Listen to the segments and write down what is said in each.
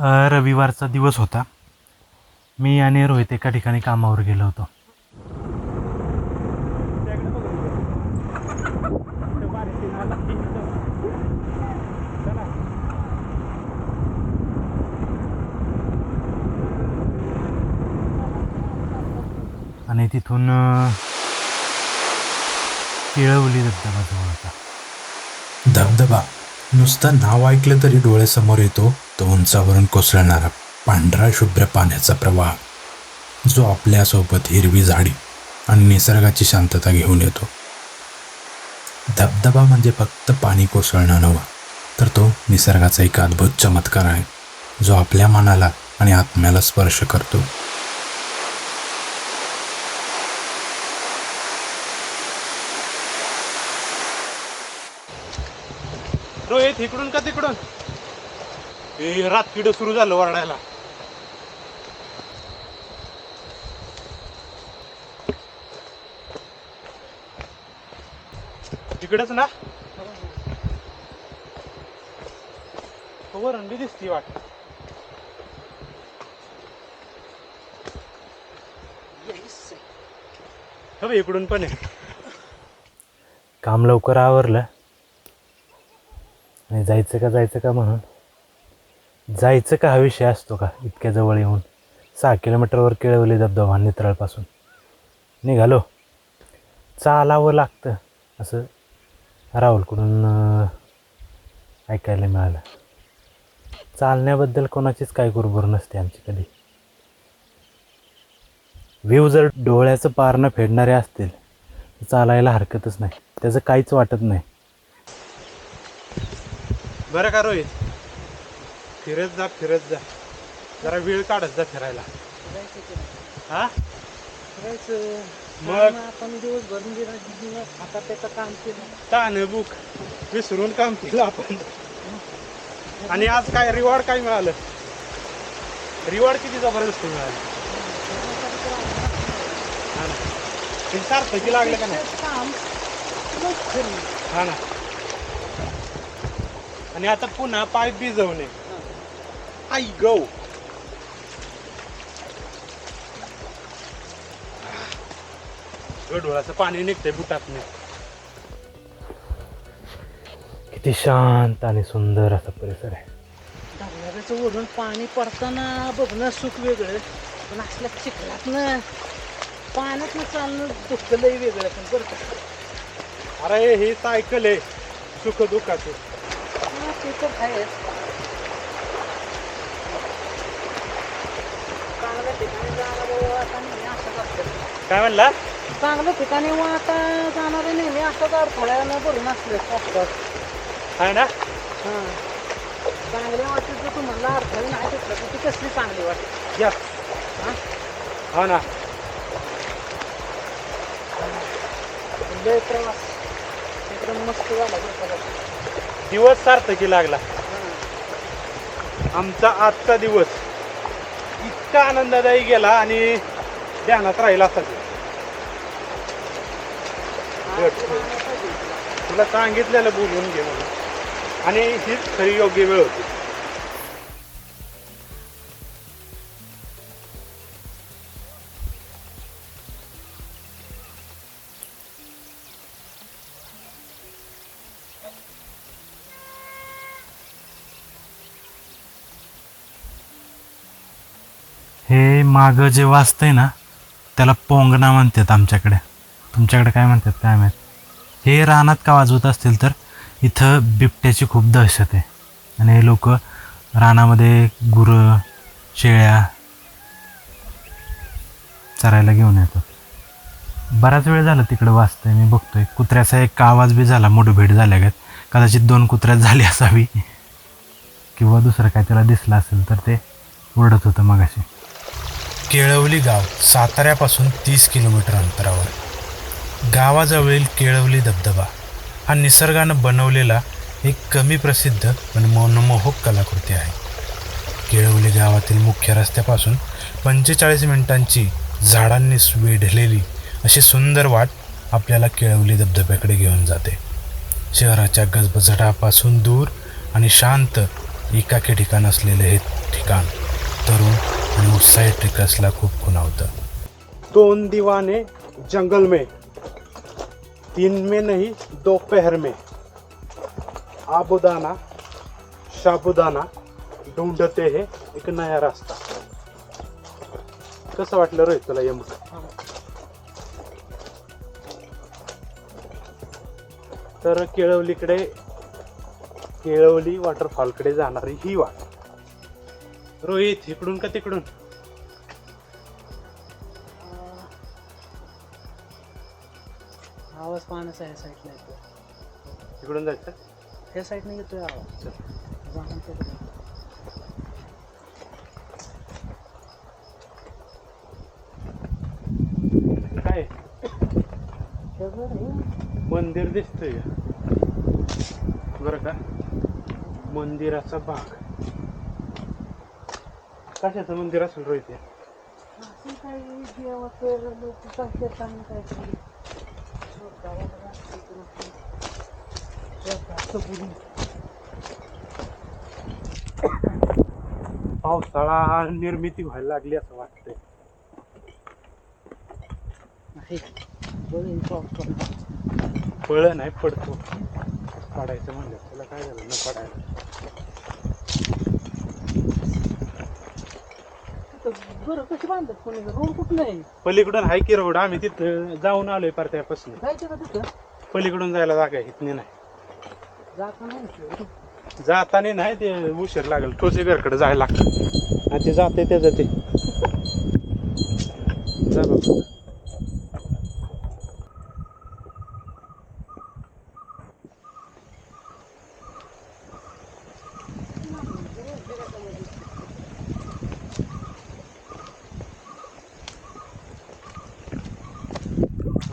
रविवारचा दिवस होता. मी आणि रोहित एका ठिकाणी कामावर गेलो होतो. आणि तिथून केळवली धबधबा जवळ होता. धबधबा. नुसतं नाव ऐकलं तरी डोळ्यासमोर येतो तो उंचावरून कोसळणारा पांढरा शुभ्र पाण्याचा प्रवाह जो आपल्यासोबत हिरवी झाडी आणि निसर्गाची शांतता घेऊन येतो. धबधबा म्हणजे फक्त पाणी कोसळणं नव्हं तर तो निसर्गाचा एक अद्भुत चमत्कार आहे जो आपल्या मनाला आणि आत्म्याला स्पर्श करतो. इकडून का तिकडून? हे रात सुरू झालं वरडायला. तिकडच ना? वरंडी दिसती वाट. हो इकडून पण आहे. काम लवकर आवरलं. जायचं का जायचं का म्हणून? जायचं का हा विषय असतो का इतक्या जवळ येऊन? सहा किलोमीटरवर केळवली धबधबा नित्राळपासून. निघालो. चालावं लागतं असं राहुलकडून ऐकायला मिळालं. चालण्याबद्दल कोणाचीच काय गुरबुर नसते आमची कधी. व्ह्यू जर डोळ्याचं पारणं फेडणारे असतील तर चालायला हरकतच नाही. त्याचं काहीच वाटत नाही. बरं का रोहित? फिरत जा फिरत जा. जरा वेळ काढत जा फिरायला. हा? मग? आपण दिवसभर म्हणजे आता त्याचं काम केलं. तान बुक विसरून काम केलं आपण. आणि आज काय रिवॉर्ड काय मिळालं? रिवॉर्ड किती जबरदस्त मिळालं. हा ना. ते सार्थकी लागलं का नाही? काम. हा ना. आणि आता पुन्हा पाय भिजवणे. आई गो. डोळ्याचं पाणी निघतंय बुटात किती शांत आणि सुंदर असा परिसर आहे. धबधब्याचं वरून पाणी पडताना बघणं सुख वेगळं पण असल्या चिखलातनं पाण्यातनं चालणं दुःख लई वेगळं पण बरं का. अरे हे सायकल आहे. सुख दुःखाचे. हा, ते तर आहे चांगल्या ठिकाणी जाणारं आता नेहमी असंच असतं काय म्हणला चांगल्या ठिकाणी मग आता जाणारे नेहमी असंच अडथळ्यानं भरून असले असतात आहे ना हां चांगले वाटते जर तुम्हाला अडथळे नाही भेटलं तर ती कसली चांगली वाटते या हां हा ना लय प्रवास एकदम मस्त झाला बरं का बघ. दिवस सार्थकी लागला. आमचा आजचा दिवस इतका आनंददायी गेला आणि ध्यानात राहिला असा तुला. तुला सांगितलेलं बोलून घे म्हणून. आणि हीच खरी योग्य वेळ होती. मागं जे वाचतंय ना त्याला पोंगणा म्हणतात आमच्याकडे. तुमच्याकडे काय म्हणतात काय माहीत? हे रानात का वाजवत असतील तर इथं बिबट्याची खूप दहशत आहे. आणि हे लोक रानामध्ये गुरं शेळ्या चरायला घेऊन येतात. बराच वेळ झाला तिकडं वाचतंय मी बघतोय. कुत्र्याचा एक आवाज बी झाला मुठभेट झाल्या गत. कदाचित दोन कुत्र्यात झाली असावी. किंवा दुसरं काय त्याला दिसलं असेल तर ते ओरडत होतं मगाशी. केळवली गाव साताऱ्यापासून तीस किलोमीटर अंतरावर. गावाजवळील केळवली धबधबा हा निसर्गानं बनवलेला एक कमी प्रसिद्ध पण मनमोहक कलाकृती आहे. केळवली गावातील मुख्य रस्त्यापासून पंचेचाळीस मिनिटांची झाडांनी वेढलेली अशी सुंदर वाट आपल्याला केळवली धबधब्याकडे घेऊन जाते. शहराच्या गजबजटापासून दूर आणि शांत एकाकी ठिकाण असलेलं हे ठिकाण. तरुण आणि उत्साही ट्रेकर्सला खूप खुणावतं. दोन दीवाने जंगल में दिन में नहीं दोपहर में. आबुदाना शाबुदाना ढूंढते है एक नया रास्ता. कसं वाटलं रोहित तुला यम तर केळवलीकडे केळवली वॉटरफॉलकडे जाणारी ही वाट. रोहित इकडून का तिकडून? आवाज पाण्याचा ह्या साईडला येतो तिकडून जायचं? त्या साईडने येतोय आवाज. तिकडे. काय. मंदिर दिसतंय. बरं का? मंदिराचा भाग. कशाचं मंदिर असेल रोहित हे? असं काही देवाचं लोक सांगतात आणि कबुली. पावसाळा निर्मिती व्हायला लागली असं वाटतंय हे पाऊस पडला. फळ नाही पडतो पडायचं म्हणलं त्याला काय झालं न पडायला तिथं बरं कशी बांधतात कोणी? रोड कुठलं आहे? पलीकडून हाय की रोड? आम्ही तिथं जाऊन आलोय जायचं का तिथं? पलीकडून जायला जागा आहे इथनी नाही. जात नाही जाताना नाही ते उशीर लागेल. टोचेघरकडे जायला लागतं. आणि ते जाते ते जाते जा बाबा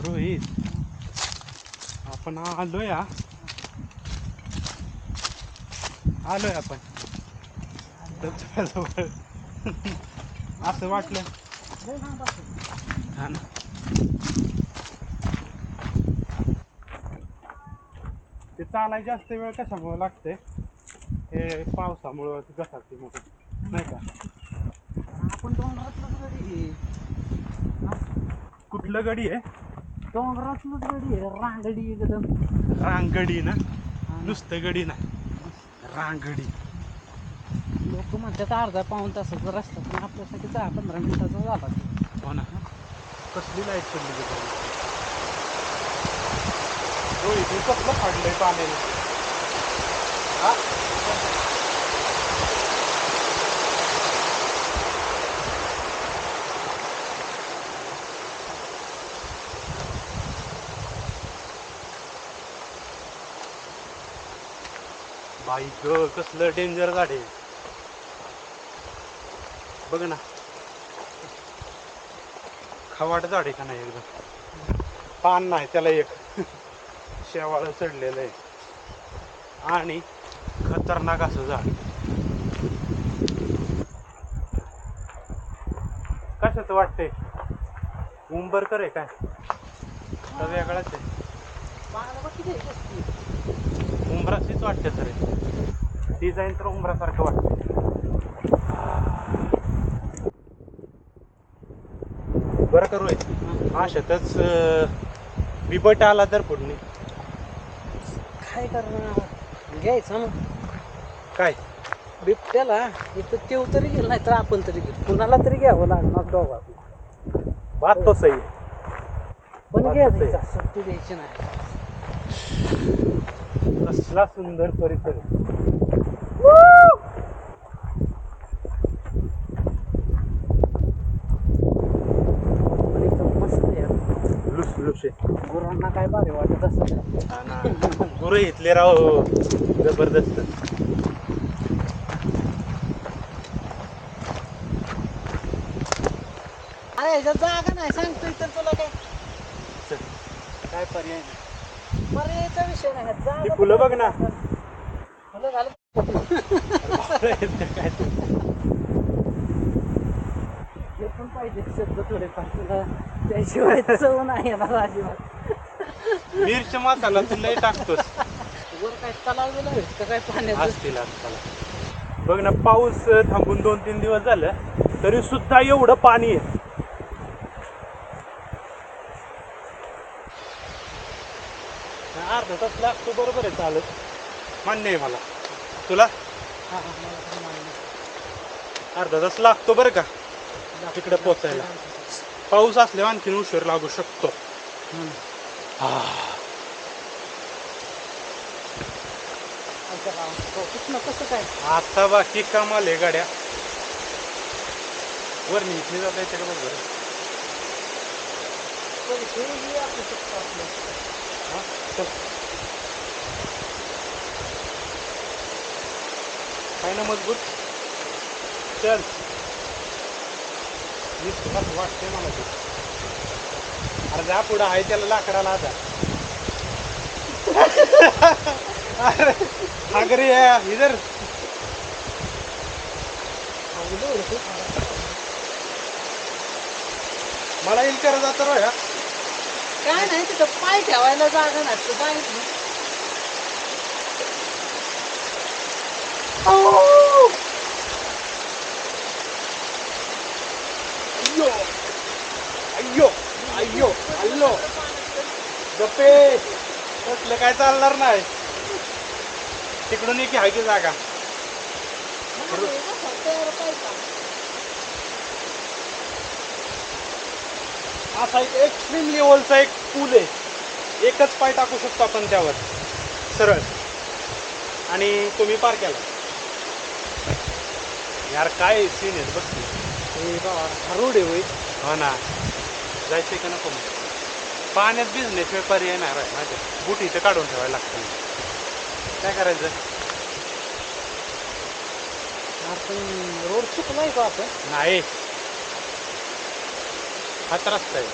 रोहित आपण आलोय हा. आलोय आपण. धबधब्याजवळ. असं वाटलं. हा ना. ते चालाय जास्त वेळ कशामुळे लागते हे पावसामुळं घसारते मोठं नाही का? आपण कुठलं गडी आहे? डोंगरातलंच गडी आहे रांगडी एकदम. रांगडी ना? नुसतं गडी नाही रांगडी. लोक म्हणतात अर्धा पाऊन तासाचा रस्ता पण आपल्यासाठी दहा पंधरा मिनिटाचा झाला हो ना. कसली लाइट पडली तिथे? हो इथे कसलं पडलंय पाण्याने? हा? बाई ग कसलं डेंजर गाडी आहे. बघ ना. खवाट झाड आहे का नाही एकदम? पान नाही त्याला एक. शेवाळ चढलेलं आहे. आणि खतरनाक असं झाड. कशाचं वाटतंय? उंबरकर आहे काय? वेगळाच आहे. उंबराचीच वाटते सर डिझाईन तर उंबरासारखं वाटतं बरं करू अशातच बिबट आला तर पुढे काय करणार घ्यायचं ना. काय? बिबट्याला इथं तेव तरी गेलं नाही तर आपण तरी गेलो. कुणाला तरी घ्यावं लागणार दोघा बात तो सही. आहे. पण घ्यायचं सुट्टी द्यायची नाही. कसला सुंदर परिसर. गुरांना काय भारी वाटत असं हा ना. गुरु इथले राव जबरदस्त. अरे ह्याच्यात जागा नाही. सांगतोय तर तुला काय. काय पर्याय नाही. पर्यायचा विषय नाही. जागा फुलं बघ ना. फुलं घाल काय ते. हे पण पाहिजे शब्द थोडेफार तुला त्याशिवाय चव नाही येणार अजिबात मिरच मसाला तू लय टाकतोस. वर काय तलाव गेला का काय पाण्याचं? असतील आजकाल बघ ना पाऊस अं, थांबून दोन तीन दिवस झालं तरी सुद्धा एवढं पाणी आहे. अर्धा तास लागतो बरोबर आहे चालत. मान्य आहे मला. तुला? हा, हा. अर्धा तास लागतो बरं का? तिकडे पोचायला. पाऊस असल्यावर आणखीन उशीर लागू शकतो. आता बाकी कमाल आहे गाड्या. वर निघली जात आहे बघ बरं? आहे ना मजबूत? चल. मी तुला वाटते मला ते अरे जा पुढं आहे त्याला लाकडाला आता. अरे अगरे इधर. मला येईल जातो जातं काय नाही तिथं पाय ठेवायला जागा नाही तर जायच नाही अय्यो अय्यो अय्यो अय्यो गप्पे तसलं काय चालणार नाही तिकडून एक आहे की जागा असा एक एक्स्ट्रीम लेवलचा एक पूल आहे एकच पाय टाकू शकतो आपण त्यावर सरळ आणि तुम्ही पार केला. यार काय सीन आहे? बघ. हे बाबा हरोड आहे होय. हो ना. जायचं का नको मग पाण्यात नाही राय माहिती आहे. बूट इथं काढून ठेवायला लागतं. काय करायचं? आपण रोड चुकलाय का आपण? नाही. हाच रस्ता आहे.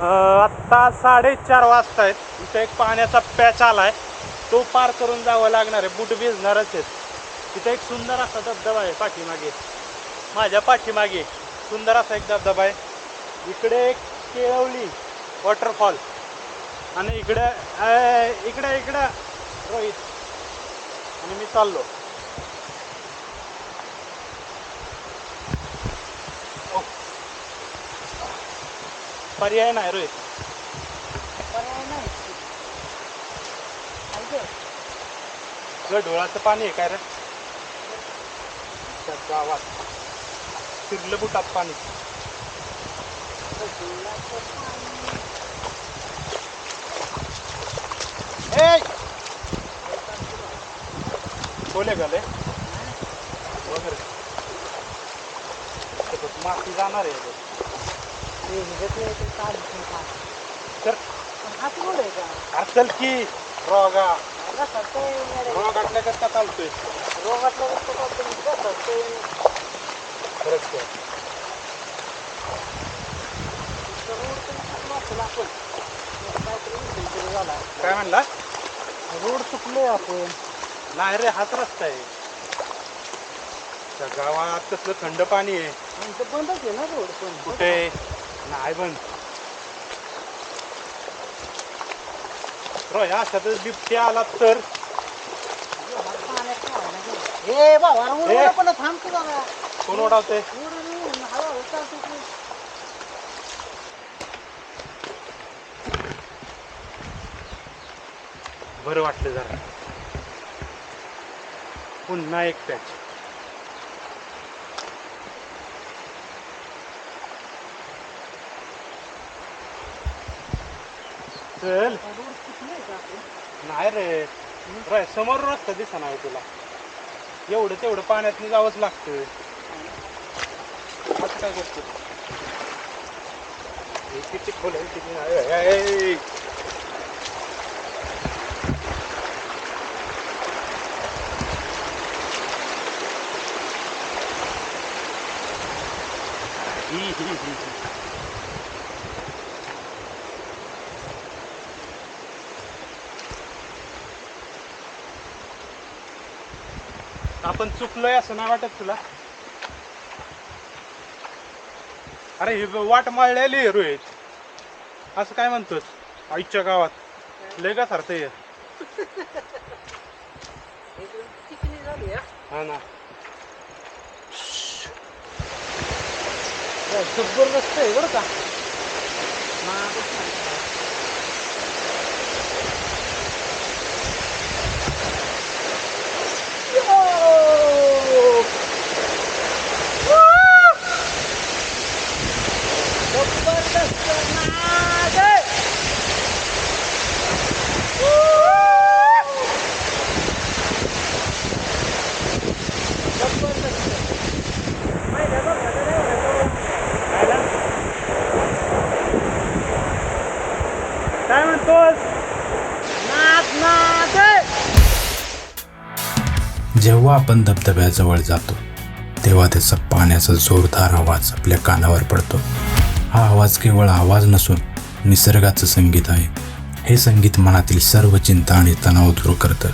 अं, आत्ता साडेचार वाजता आहेत इथं एक पाण्याचा पॅच आलाय. तो पार करून जावं लागणार आहे. बूट भिजणारच आहेत. तिथं एक सुंदर असा धबधबा आहे पाठीमागे. माझ्या पाठीमागे सुंदर असा एक धबधबा आहे. इकडे एक केळवली वॉटरफॉल आणि इकडे इकडे इकडं रोहित. आणि मी चाललो. ओ. पर्याय नाही रोहित. पर्याय नाही. गढोळाचं पाणी आहे काय रे? त्या गावात. फिरलं बुटात पाणी खोले गले. वगैरे. माती जाणार आहे. तर रोड आहे का? असल की? रोगा. रस्ता ते येडे. रोगातल्या करता चालतोय. रस्ता ते रोड पण चुकलो असेल आपण. काहीतरी विषय झाला काय म्हणला? रोड चुकलोय आपण. नाही रे हाच रस्ता आहे. त्या गावात कसलं थंड पाणी आहे. आमचं बंदच आहे ना रोड पण. कुठे? नाही बंद. रोया अशातच बिबट्या आला तर? ए बाबा ए. उडवलं पण थांब की बाबा कोण ओढावते उडवलं, हळूहळू चालतो की. बरं वाटलं जरा पुन्हा एक पॅच चल रोड चुकलोय का आपण? नाही रे राय समोर रस्ता दिसा नाही तुला एवढं तेवढं पाण्यात जावंच लागतं असं काय करतो हे किती खोल आहे किती नाही आहे. ही, ही, ही, आपण चुकलोय असं नाही वाटत तुला? अरे ही वाट माळलेली आहे रोहित. असं काय म्हणतोस? आईच्या गावात. लय का हे हा. हा ना. जबरदस्त आहे बरं का नादच नाही. यो! जबरदस्त नाद आहे. काय म्हणतोस नाद नाद आहे. जेव्हा आपण धबधब्याजवळ जातो तेव्हा त्याचा पाण्याचा जोरदार आवाज आपल्या कानावर पडतो. हा आवाज केवळ आवाज नसून निसर्गाचं संगीत आहे. हे संगीत मनातील सर्व चिंता आणि तणाव दूर करतं.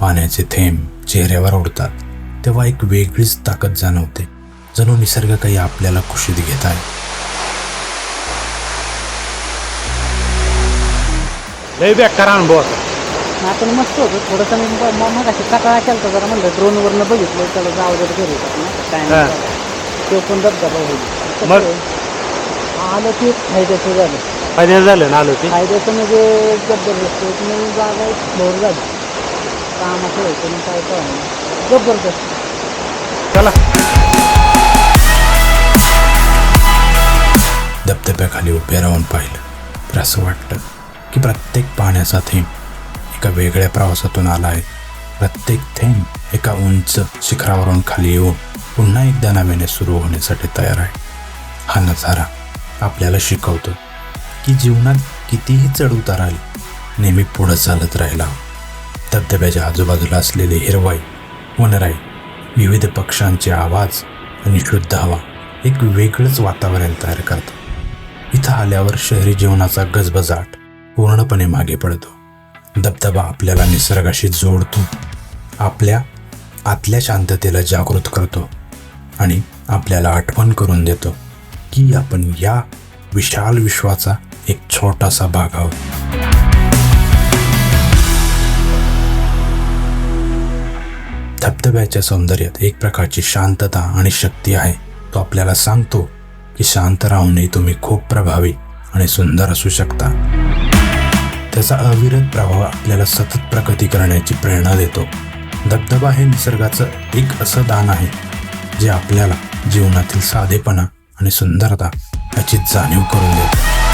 पाण्याचे थेंब चेहऱ्यावर उडतात. तेव्हा एक वेगळीच ताकद जाणवते जणू निसर्ग काही आपल्याला खुशीत घेत आहे. लय बेकार अनुभव होता आपण मस्त होतो. थोडंसं मी ब- म- मगाशी सकाळा केलता जरा म्हणलं ड्रोनवरनं बघितलं त्याला जाऊ जर घरी. काय हा. नाही तो पण धबधबा होईल. कसं मग? आहे, आलं ते फायद्याचं झालं. फायद्याचं झालं ना आलो ते फायद्याचं म्हणजे जबरदस्त. एक नवीन जागा एक्सप्लोर झाली. कामाचं व्हायचं आणि काय कळलं जबरदस्त. चला. धबधब्याखाली उभे राहून पाहिलं तर असं वाटतं की प्रत्येक पाण्याचा थेंब एका वेगळ्या प्रवासातून आला आहे प्रत्येक थेंब एका उंच शिखरावरून खाली येऊन पुन्हा एकदा नव्याने सुरू होण्यासाठी तयार आहे. हा नजारा आपल्याला शिकवतो की जीवनात कितीही चढउतार आली नेहमी पुढं चालत राहिला. धबधब्याच्या आजूबाजूला असलेली हिरवाई वनराई विविध पक्ष्यांचे आवाज आणि शुद्ध हवा एक वेगळंच वातावरण तयार करतात इथं आल्यावर शहरी जीवनाचा गजबजाट पूर्णपणे मागे पडतो. धबधबा आपल्याला निसर्गाशी जोडतो. आपल्या आतल्या शांततेला जागृत करतो आणि आपल्याला आठवण करून देतो की आपण या विशाल विश्वाचा एक छोटासा भाग आहोत. धबधब्याच्या सौंदर्यात एक प्रकारची शांतता आणि शक्ती आहे. तो आपल्याला सांगतो की शांत राहूनही तुम्ही खूप प्रभावी आणि सुंदर असू शकता. त्याचा अविरत प्रभाव आपल्याला सतत प्रगती करण्याची प्रेरणा देतो. धबधबा हे निसर्गाचं एक असं दान आहे जे आपल्याला जीवनातील साधेपणा आणि सुंदरता याची जाणीव करून देतं.